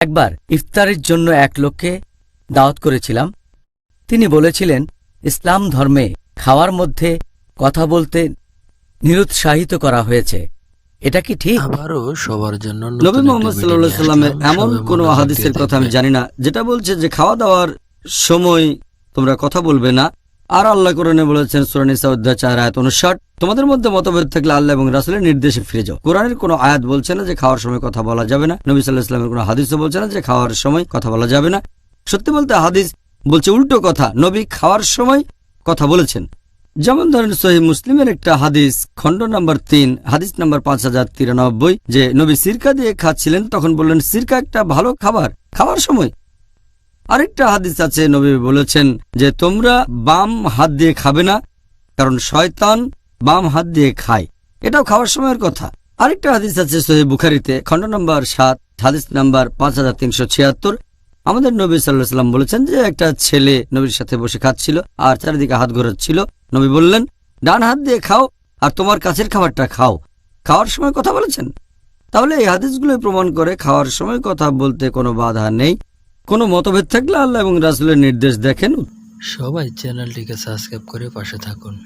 একবার ইফতারের জন্য এক লোককে দাওয়াত করেছিলাম। তিনি বলেছিলেন ইসলাম ধর্মে খাওয়ার মধ্যে কথা বলতে নিরুৎসাহিত করা হয়েছে। এটা কি ঠিক? আবারও সবার জন্য নবী মোহাম্মদ সাল্লাহ সাল্লামের এমন কোনো হাদিসের কথা আমি জানি না যেটা বলছে যে খাওয়া দাওয়ার সময় তোমরা কথা বলবে না। আর আল্লাহ কোরআনে বলেছেন সুরানিসা অধ্যায় চার আয়াত অনুষাট তোমাদের মধ্যে মতভেদ থাকলে আল্লাহ এবং রাসুলের নির্দেশে ফিরে যাও। কোরআনের কোনো আয়াত বলছে না যে খাওয়ার সময় কথা বলা যাবে না। নবী সাল্লাহ ইসলামের কোনো হাদিসও বলছে না যে খাওয়ার সময় কথা বলা যাবে না। সত্যি বলতে হাদিস বলছে উল্টো কথা, নবী খাওয়ার সময় কথা বলেছেন। যেমন ধরেন সহি মুসলিমের একটা হাদিস, খণ্ড নাম্বার তিন, হাদিস নাম্বার পাঁচ হাজার তিরানব্বই, যে নবী সিরকা দিয়ে খাচ্ছিলেন, তখন বললেন, সিরকা একটা ভালো খাবার, খাওয়ার সময়। আরেকটা হাদিস আছে, নবী বলেছেন যে তোমরা বাম হাত দিয়ে খাবে না, কারণ শয়তান বাম হাত দিয়ে খায়। এটাও খাওয়ার সময়ের কথা। আরেকটা হাদিস আছে সহি বুখারিতে, খণ্ড নম্বর সাত, হাদিস নাম্বার পাঁচ হাজার তিনশো ছিয়াত্তর। আমাদের নবী সাল্লাহ সাল্লাম বলেছেন যে, একটা ছেলে নবীর সাথে বসে খাচ্ছিল আর চারিদিকে হাত ঘোরাচ্ছিল। নবী বললেন, ডান হাত দিয়ে খাও আর তোমার কাছের খাবারটা খাও। খাওয়ার সময় কথা বলেছেন? তাহলে এই হাদিসগুলোই প্রমাণ করে খাওয়ার সময় কথা বলতে কোনো বাধা নেই। কোনো মতভেদ থাকলে আল্লাহ এবং রাসুলের নির্দেশ দেখেন। সবাই চ্যানেলটিকে সাবস্ক্রাইব করে পাশে থাকুন।